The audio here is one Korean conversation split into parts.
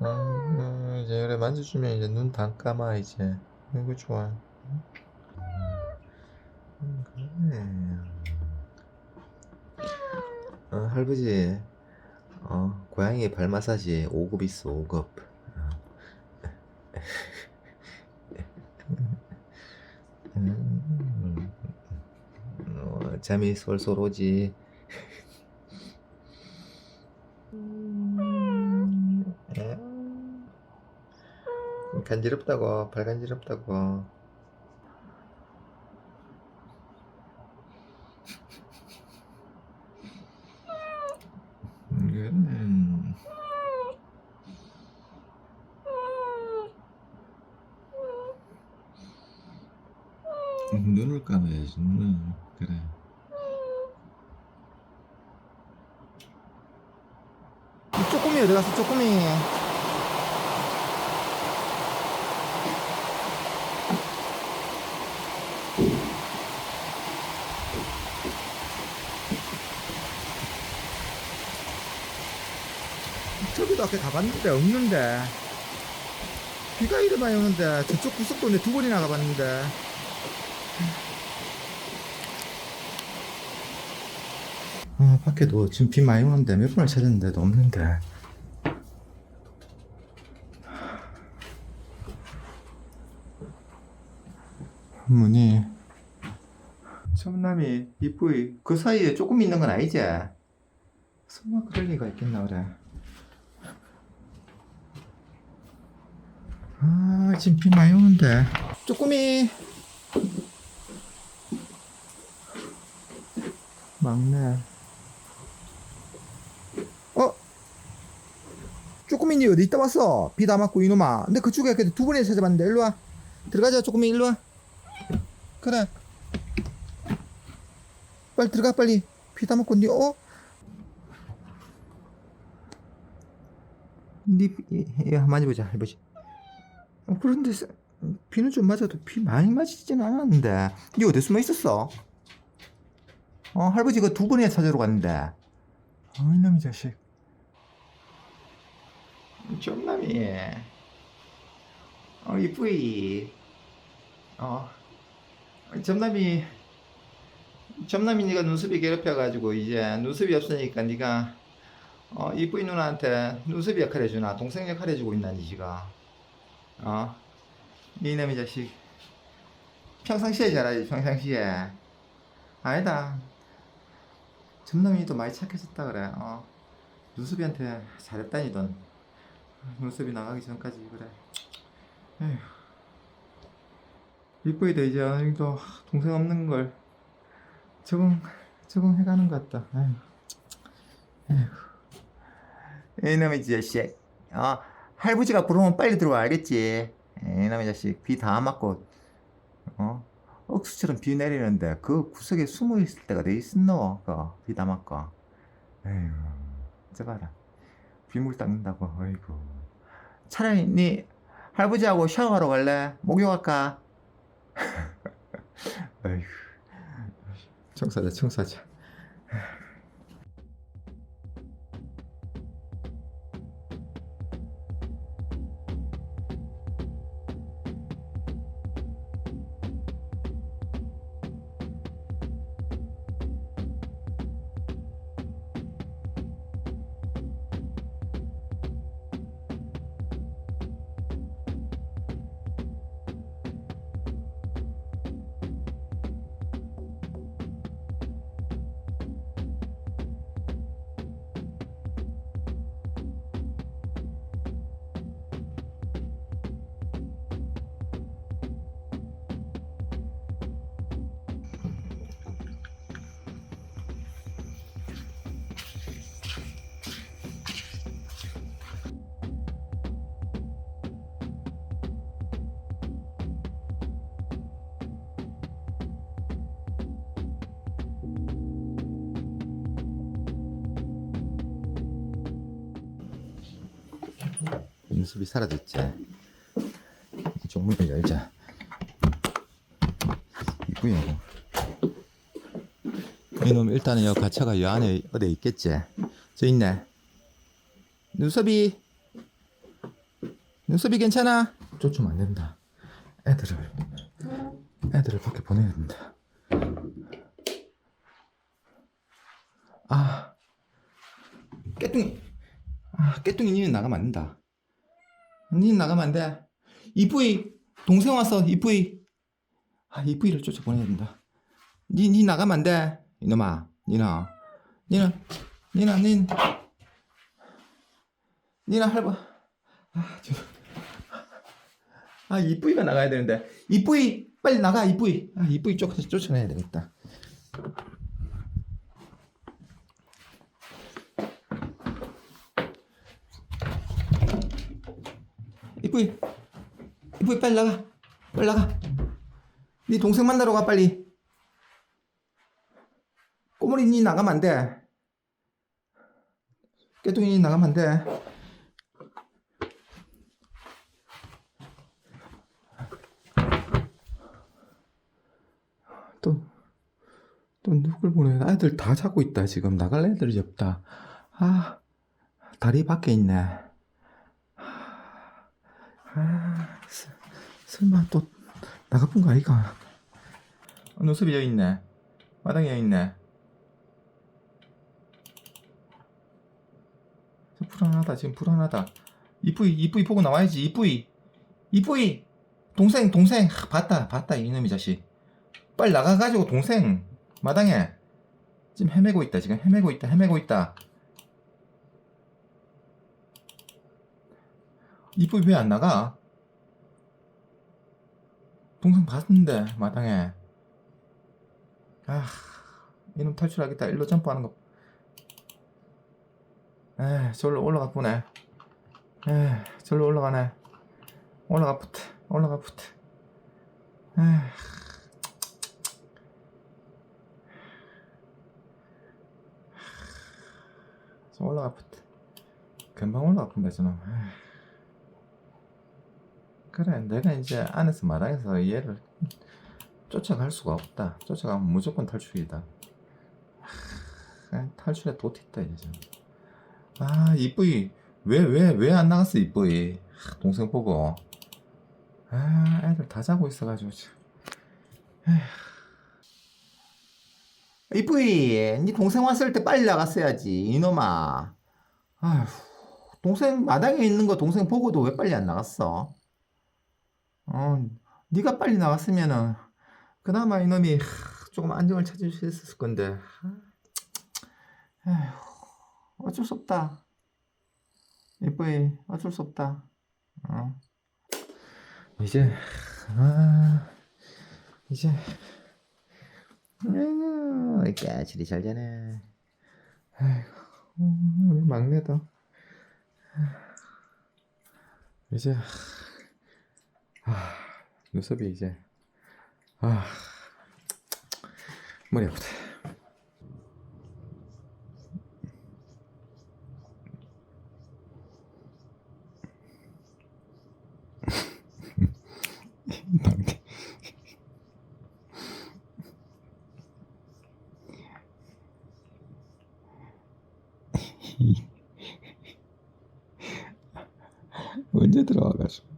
음, 이제 그래 만져주면 이제 눈 다 감아 이제. 이거 좋아. 음, 그래. 어, 할아버지 어, 고양이 발 마사지 5급 있어 5급. 음, 어, 잠이 솔솔 오지 음, 간지럽다고 발 간지럽다고. 음. 눈을 감아야지 눈을. 그래. 쪼꼬미 어디 갔어 쪼꼬미 저기도 아까 가봤는데 없는데. 비가 이리 많이 오는데 저쪽 구석도 내두 번이나 가봤는데. 아 밖에도 지금 비 많이 오는데 몇 번을 찾았는데도 없는데. 문이 청남이 이쁘이. 그 사이에 조금 있는 건 아니지? 설마 그럴 리가 있겠나 그래 아 지금 비 많이 오는데. 쪼꼬미. 막내. 어? 쪼꼬미니 어디 있다 왔어? 비 다 맞고 이놈아. 근데 그쪽에 그두 번이나 찾아봤는데 일로와. 들어가자 쪼꼬미 일로와. 그래. 빨리 들어가 빨리. 비 다 맞고 니 어? 니 비- 야, 만져보자 해보지. 어, 그런데 세- 비는 좀 맞아도 비 많이 맞지는 않았는데. 니 어디 숨어 있었어? 어 할아버지 그두 번이나 찾으러 갔는데. 어 이놈의 자식. 좀남이 어 이쁘이. 어 점남이 점남이 네가 눈썹이 괴롭혀가지고 이제 눈썹이 없으니까 네가 어 이쁘이 누나한테 눈썹이 역할 해주나 동생 역할 해주고 있나 니 지가 어? 이놈의 자식. 평상시에 잘하지 평상시에. 아니다. 점남이도 많이 착해졌다 그래. 어? 눈썹이한테 잘했다니던 눈썹이 나가기 전까지 그래. 에휴. 이쁘이도 이제 어느 정도 동생 없는 걸. 적응 적응해가는 것 같다. 에휴. 에휴. 이놈의 자식. 어 할부지가 부르면 빨리 들어와 알겠지? 이놈의 자식 비 다 맞고 어? 억수처럼 비 내리는데 그 구석에 숨어 있을 때가 돼 있었노? 그비 다 맞고. 에휴 저 봐라. 빗물 닦는다고 어이구 차라리 니 할아버지하고 샤워하러 갈래? 목욕할까? 어이구 청사자 청사자 눈썹이 사라졌지 이쪽 문을 열자 이쁘요 이놈 일단은 여 가차가 여 안에 어디 있겠지 저 있네 눈썹이 눈썹이 괜찮아? 쫓으면 안 된다. 애들을 애들을 밖에 보내야 된다. 아 깨뚱이 아 깨뚱이 니는 나가면 안 된다. 니는 나가면 안 돼. 이쁘이 동생 왔어 이쁘이 아 이쁘이를 쫓아 보내야 된다. 니 니 나가면 안 돼. 이놈아 니나 니나 니나 닌 니나 할바 아 저. 아 이쁘이가 나가야 되는데 이쁘이 빨리 나가 이쁘이 아 이쁘이 쫓아 쫓아내야 되겠다. 이쁘이 이쁘이 빨리 나가. 빨리 나가. 네 동생 만나러 가 빨리. 꼬물이 니 나가면 안 돼. 깨뚱이 니 나가면 안 돼. 또, 또 누굴 보내? 애들 다 자고 있다 지금. 나갈 애들이 없다. 아 다리 밖에 있네 아, 스- 설마 또 나가본 거 아이가? 어, 눈썹이 여기 있네. 마당에 여기 있네. 저 불안하다. 지금 불안하다. 이쁘이 이쁘이 보고 나와야지. 이쁘이 이쁘이 동생 동생 하, 봤다 봤다 이놈의 자식. 빨리 나가가지고 동생 마당에 지금 헤매고 있다. 지금 헤매고 있다. 헤매고 있다. 이쁘이 왜 안 나가? 동생 봤는데 마당에 아 이놈 탈출하겠다 일로 점프하는 거 에, 저기로 올라가 보네 에, 저기로 올라가네 올라가 붙어 올라가 붙어 에, 저 올라가 붙어 금방 올라가 본다 저놈. 그래 내가 이제 안에서 마당에서 얘를 쫓아갈 수가 없다. 쫓아가면 무조건 탈출이다. 하, 탈출에 도트 있다 이제. 좀. 아 이쁘이. 왜 왜 왜 안 나갔어 이쁘이? 하, 동생 보고. 아 애들 다 자고 있어가지고. 이쁘이 네 동생 왔을 때 빨리 나갔어야지 이놈아. 아휴. 동생 마당에 있는 거 동생 보고도 왜 빨리 안 나갔어 어, 네가 빨리 나왔으면은 그나마 이놈이 하, 조금 안정을 찾을 수 있었을 건데. 하, 에휴, 어쩔 수 없다. 이쁘이 어쩔 수 없다. 어. 이제 아 이제 아이고 까칠이 잘 자네. 아이고 음, 우리 막내도 이제 아, 눈썹이 이제 아 머리 아프다. 언제 들어와가지고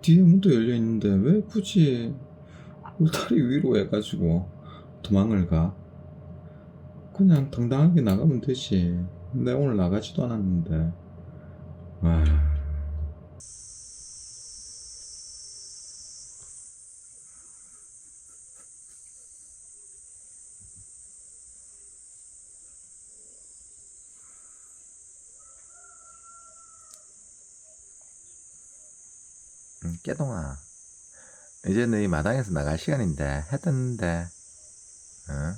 뒤에 문도 열려 있는데 왜 굳이 울타리 위로 해가지고 도망을 가? 그냥 당당하게 나가면 되지. 내가 오늘 나가지도 않았는데. 와. 깨동아. 이제 너희 마당에서 나갈 시간인데, 해 떴는데, 응?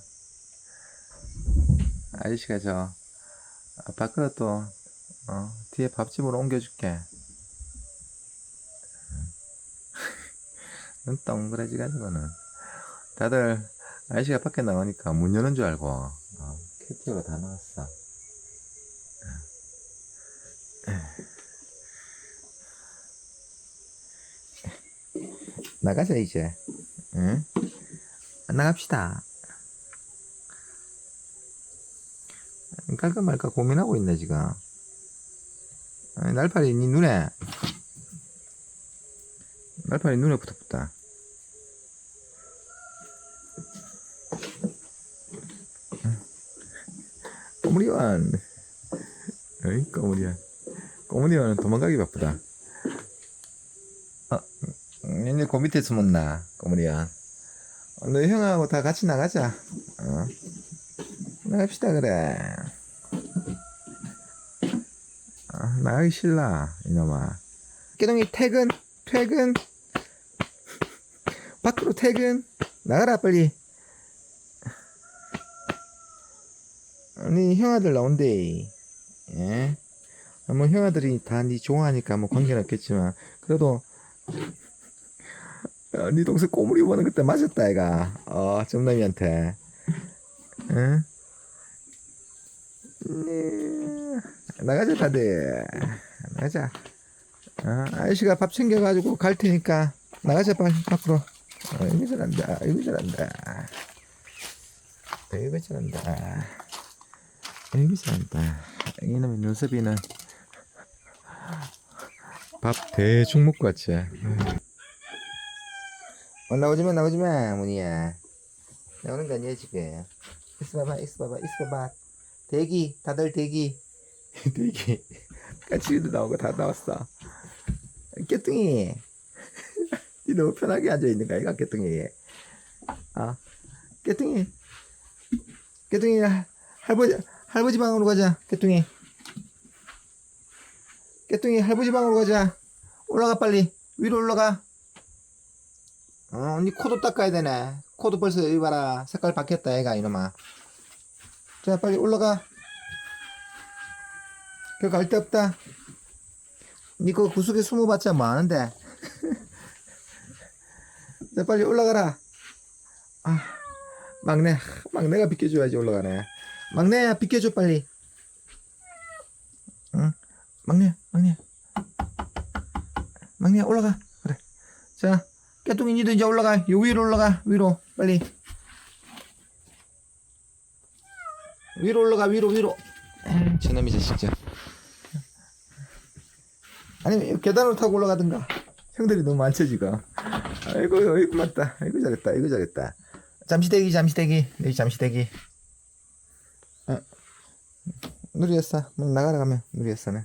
아저씨가 저, 아, 밖으로 또, 어, 뒤에 밥집으로 옮겨줄게. 눈 동그래지가지고는. 다들, 아저씨가 밖에 나오니까 문 여는 줄 알고, 어, 캡티로 다 나왔어. 나가자, 이제. 응? 나갑시다. 갈까 말까 고민하고 있네, 지금. 날파리 니 눈에, 날파리 눈에 붙어붙다. 꼬무리완. 어이, 꼬무리완. 꼬무리완은 도망가기 바쁘다. 어, 얘네 그 밑에 숨었나, 꼬무리완. 어, 너 형하고 다 같이 나가자. 어. 나갑시다, 그래. 아, 나가기 싫라, 이놈아. 깨동이 퇴근, 퇴근. 밖으로 퇴근. 나가라, 빨리. 아니, 형아들 나온대. 예? 아, 뭐, 형아들이 다니 좋아하니까 뭐 관계는 없겠지만, 그래도, 어, 니 동생 꼬물이 보는 그때 맞았다, 애가. 어, 정남이한테. 응? 네. 나가자 다들 나가자 어, 아저씨가 밥 챙겨가지고 갈 테니까 나가자 빨리 밖으로 어, 이거 잘한다 이거 잘한다 이거 잘한다 이거 잘한다 이놈의 눈썹이는 밥 대충 먹고 왔지 어, 나오지마 나오지마 문이야. 나오는 거 아니야 지금. 있어 봐봐 있어 봐봐 있어 봐봐. 대기 다들 대기. 대기. 까치리도 나오고 다 나왔어. 깨뚱이. 니 너무 편하게 앉아있는 거야 이가 깨뚱이. 아 깨뚱이. 깨뚱이 할- 할아버지 할아버지 방으로 가자 깨뚱이. 깨뚱이 할아버지 방으로 가자. 올라가 빨리. 위로 올라가 어, 언니 코도 닦아야 되네. 코도 벌써 여기 봐라. 색깔 바뀌었다 애가 이놈아. 자 빨리 올라가. 그 갈 데 없다. 니그 구석에 숨어봤자 뭐 하는데? 자 빨리 올라가라. 아 막내 막내가 비켜줘야지 올라가네. 막내야 비켜줘 빨리. 응? 막내 막내. 막내야 올라가 깨뚱이 니도 이제 올라가. 요 위로 올라가. 위로. 빨리. 위로 올라가. 위로 위로. 저놈이 저 진짜 아니 계단으로 타고 올라가든가. 형들이 너무 많죠 지금. 아이고 아이고 맞다. 아이고 잘했다. 아이고 잘했다. 잠시 대기 잠시 대기. 여기 잠시 대기. 어. 누리였어. 뭐 나가라 가면 누리였어네